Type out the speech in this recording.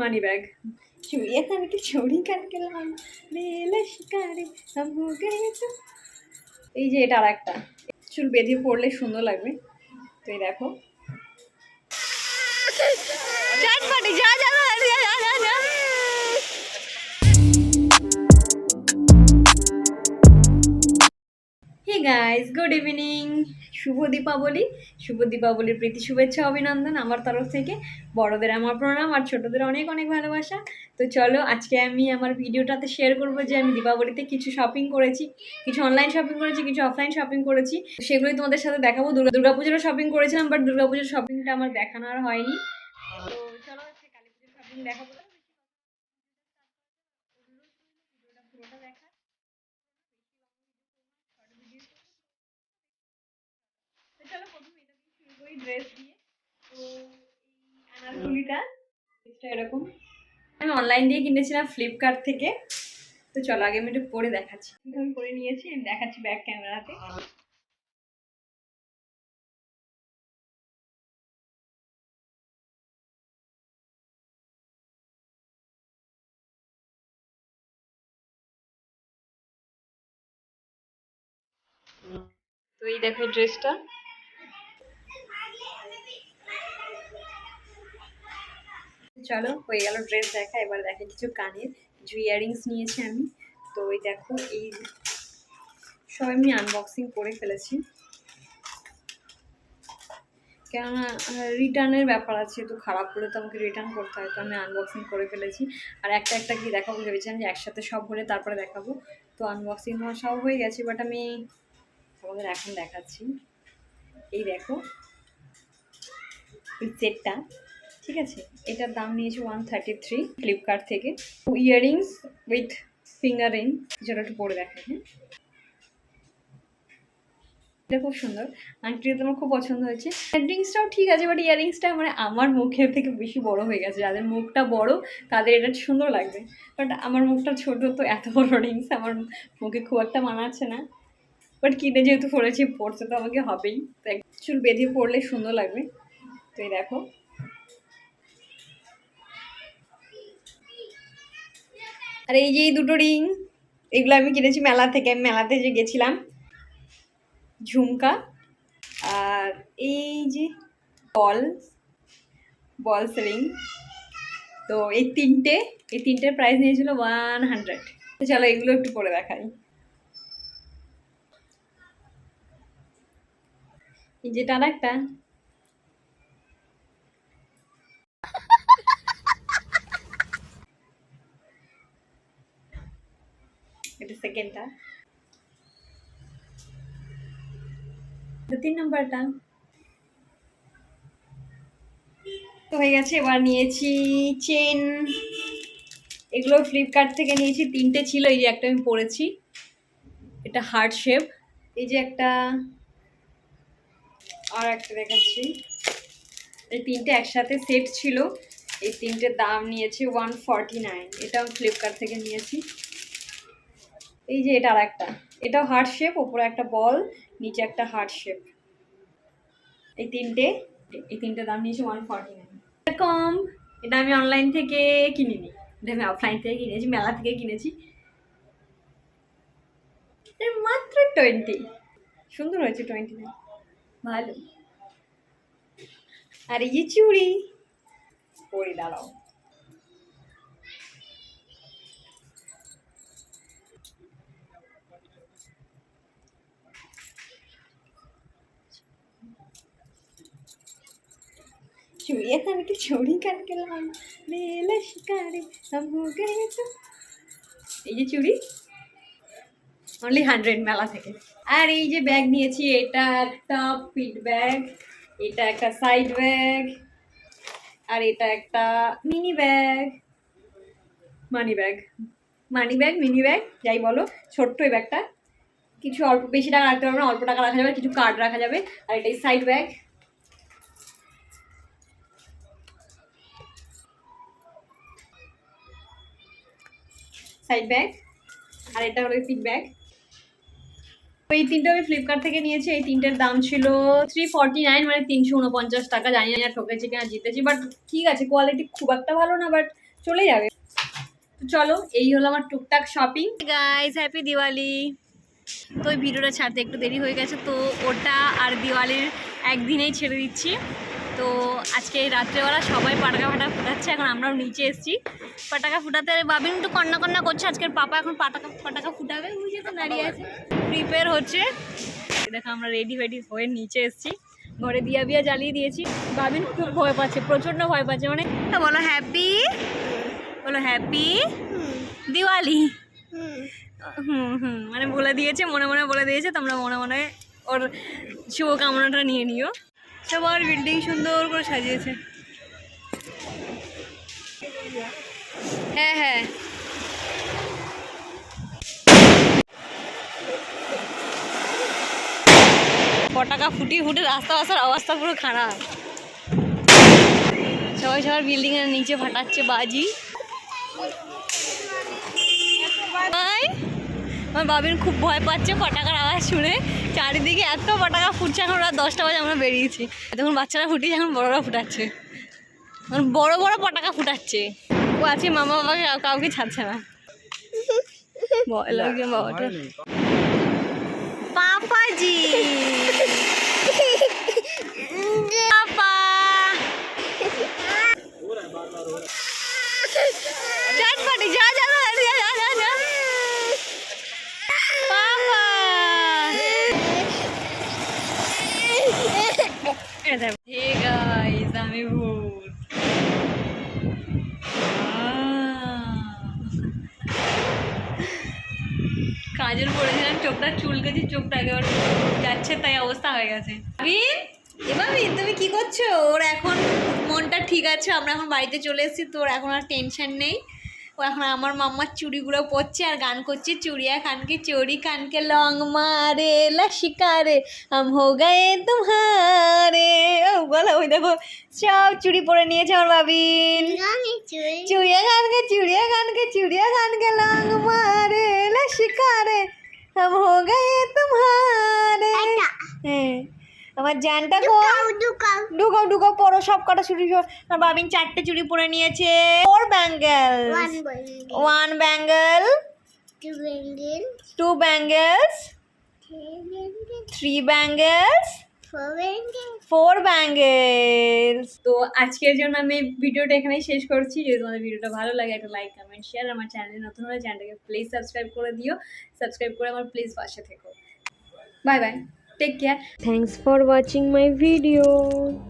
Money bag চুড়িয়া কানকে চুড়ি কানকে লাল শিকারে এই যে এটা আর একটা চুল বেঁধে পড়লে সুন্দর লাগবে। তো এই দেখো। যা যা গাইজ গুড ইভিনিং শুভ দীপাবলি, শুভ দীপাবলির প্রীতি, শুভেচ্ছা, অভিনন্দন আমার তরফ থেকে। বড়দের আমার প্রণাম আর ছোটদের অনেক অনেক ভালোবাসা। তো চলো আজকে আমি আমার ভিডিওটাতে শেয়ার করব যে আমি দীপাবলিতে কিছু শপিং করেছি, কিছু অনলাইন শপিং করেছি, কিছু অফলাইন শপিং করেছি। সেগুলোই তোমাদের সাথে দেখাবো। দুর্গা, দুর্গাপুজোরও শপিং করেছিলাম বাট দুর্গাপুজোর শপিংটা আমার দেখানো আর হয়নি। তো চলো কালী পুজোর শপিং দেখাবো পুরোটা দেখা তো চলো প্রথমে করি ড্রেস দিয়ে। তো এরকম। আমি অনলাইন দিয়ে কিনেছিলাম ফ্লিপকার্ট থেকে। তো চলো আগে আমি একটু পরে দেখাচ্ছি। আমি পরে নিয়েছি, আমি দেখাচ্ছি ব্যাক ক্যামেরাতে তো এই দেখো ড্রেসটা চলো, হয়ে গেল ড্রেস দেখা, এবার দেখে কিছু কানের কিছু ইয়ারিংস নিয়েছি আমি। তো ওই দেখো, এই সব আমি আনবক্সিং করে ফেলেছি। কেননা রিটার্নের ব্যাপার আছে তো খারাপ হলে তো আমাকে রিটার্ন করতে হয়, তো আমি আনবক্সিং করে ফেলেছি। আর একটা একটা কি দেখাবো ভেবেছিলাম যে একসাথে সব হলে তারপরে দেখাবো। তো আনবক্সিং হওয়া সব হয়ে গেছে বাট আমি তোমাদের এখন দেখাচ্ছি। এই দেখো, এই সেটটা ঠিক আছে? এটার দাম নিয়েছে ওয়ান থার্টি থ্রি ফ্লিপকার্ট থেকে ইয়াররিংস উইথ ফিঙ্গার রিং যেটা একটু পরে দেখাই হ্যাঁ? এটা খুব সুন্দর। আংটিটা তোমার খুব পছন্দ হয়েছে। ইয়াররিংসটাও ঠিক আছে বাট ইয়াররিংসটা মানে আমার মুখের থেকে বেশি বড় হয়ে গেছে। যাদের মুখটা বড়, তাদের এটা সুন্দর লাগবে। বাট আমার মুখটা ছোট, তো এত বড় রিংস আমার মুখে খুব একটা মানাচ্ছে না। বাট কিনে যেহেতু পড়েছি, পড়তে তো আমাকে হবেই। তো চুল বেঁধে পড়লে সুন্দর লাগবে। তো এই দেখো। আর এই যে এই দুটো রিং, এগুলো আমি কিনেছি মেলা থেকে মেলাতে যে গেছিলাম, ঝুমকা। আর এই যে বল বলস রিং তো এই তিনটে, এই তিনটের প্রাইস নিয়েছিল ওয়ান হান্ড্রেড তো চলো এগুলো একটু পরে দেখাই। এই যেটা আর একটা এটা সেকেন্ডটা তিন নম্বরটা হয়ে গেছে এবার নিয়েছি চেন এগুলো ফ্লিপকার্ট থেকে নিয়েছি? তিনটে ছিল, এই যে একটা আমি পরেছি। এটা হার্ট শেপ এই যে একটা, আর একটা দেখাচ্ছি। এই তিনটে একসাথে সেট ছিল। এই তিনটে দাম নিয়েছে ওয়ান ফর্টি নাইন এটাও ফ্লিপকার্ট থেকে নিয়েছি। এই যে এটা আর একটা এটাও হার্ট শেপ ওপরে একটা বল নিচে একটা হার্ট শেপ এই তিনটে এই তিনটে দাম নিয়েছে ওয়ান ফর্টি নাইন কম এটা আমি অনলাইন থেকে কিনিনি। এটা আমি অফলাইন থেকে কিনেছি, মেলা থেকে কিনেছি। মাত্র টোয়েন্টি সুন্দর হয়েছে টোয়েন্টি নাইন ভালো। আর এই যে চুড়ি। পরে দাঁড়াও। चूड़िया कान के चूड़ी कान के लाल রেল শিকারে সব হো গয়ে তো এই যে চুড়ি অনলি হান্ড্রেড মেলা থেকে আর এই যে ব্যাগ নিয়েছি এটা একটা পিট ব্যাগ এটা একটা সাইড ব্যাগ আর এটা একটা mini bag money bag money bag mini bag যাই বলো ছোট্ট এই ব্যাগটা কিছু অল্প বেশি টাকা রাখতে পারবে না অল্প টাকা রাখা যাবে কিছু কার্ড রাখা যাবে আর এটাই সাইড ব্যাগ সাইড ব্যাগ আর এটা হলো পিক ব্যাগ এই তিনটে আমি ফ্লিপকার্ট থেকে নিয়েছি। এই তিনটের দাম ছিল থ্রি ফর্টি নাইন মানে তিনশো উনপঞ্চাশ টাকা। জানি না ঠকেছি কিনা, জিতেছি বাট ঠিক আছে কোয়ালিটি খুব একটা ভালো না বাট চলে যাবে। তো চলো, এই হলো আমার টুকটাক শপিং গাইস হ্যাপি দিওয়ালি তো ওই ভিডিওটা ছাড়তে একটু দেরি হয়ে গেছে, তো ওটা আর দিওয়ালির একদিনেই ছেড়ে দিচ্ছি। তো আজকে রাত্রেবেলা সবাই পাটাকা ফাটা ফুটাচ্ছে, এখন আমরাও নিচে এসেছি। পাটাকা ফুটাতে বাবিন একটু কন্না কন্না করছে, আজকের পাপা এখন পাটাকা পাটাকা ফুটাবে বুঝে তো দাঁড়িয়ে আছে। প্রিপেয়ার হচ্ছে। দেখো আমরা রেডি ফেডি হয়ে নিচে এসেছি। ঘরে দিয়া বিয়া জ্বালিয়ে দিয়েছি। বাবিন খুব ভয় পাচ্ছে, প্রচণ্ড ভয় পাচ্ছে মানে বলো হ্যাপি বলো হ্যাপি দিওয়ালি? হুম হুম মানে বলে দিয়েছে, মনে মনে বলে দিয়েছে, তোমরা মনে মনে ওর শুভকামনাটা নিয়ে নিও। সবার বিল্ডিং সুন্দর করে সাজিয়েছে। হ্যাঁ হ্যাঁ। পটাকা ফুটিয়ে ফুটে রাস্তা আসার অবস্থা পুরো খারাপ। সবাই সবার বিল্ডিং এর নিচে ফাটাচ্ছে বাজি। আমার বাবিন খুব ভয় পাচ্ছে পটাকার আওয়াজ শুনে। চারিদিকে এত পটাকা ফুটছে এখন রাত দশটা বাজে আমরা বেরিয়েছি। তখন বাচ্চারা ফুটিয়েছে এখন বড়রা ফুটাচ্ছে। এখন বড় বড় পটাকা ফুটাচ্ছে। ও আছে মামা বাবাকে কাউকে ছাড়ছে না। ভয় লাগছে বাবাটা। পাপাজি। পাপা চটপটি যা যা যা যা যা যা যা পাপা হে গাইস আমি ভূত। কাজল পড়েছিলাম চোখটা চুলকেছি, চোখটা একেবারে যাচ্ছে, তাই অবস্থা হয়ে গেছে। এবার তুমি কি করছ? ওর এখন মনটা ঠিক আছে, আমরা এখন বাড়িতে চলে এসেছি, তোর এখন আর টেনশন নেই। ও এখন আমার মাম্মার চুড়িগুলো পরছে আর গান করছে চুড়িয়া খানকে চোরি কানকে লং মারে লা শিকারে হাম হো গয়ে তোমারে। ও বলো ওই দেখো সব চুড়ি পরে নিয়েছে আমার বাবিন চুড়িয়া কানকে চুড়িয়া খানকে চুড়িয়া কানকে লং মারে লা শিকারে হাম হো গয়ে তোমারে। হ্যাঁ। আমার জানটা কোন ঢুকাও। ঢুকাও পরো সব কটা চুড়ি সব। আর বাবিন চারটে চুড়ি পরে নিয়েছে। Four bangle one bangle two bangles three bangles four bangles তো আজকের জন্য আমি ভিডিওটা এখানেই শেষ করছি। যদি তোমাদের ভিডিওটা ভালো লাগে একটা লাইক কমেন্ট শেয়ার আমার চ্যানেলে নতুন হলে চ্যানেলটাকে প্লিজ সাবস্ক্রাইব করে দিও। সাবস্ক্রাইব করে আমার প্লিজ পাশে থেকো। Bye bye Take care. Thanks for watching my video.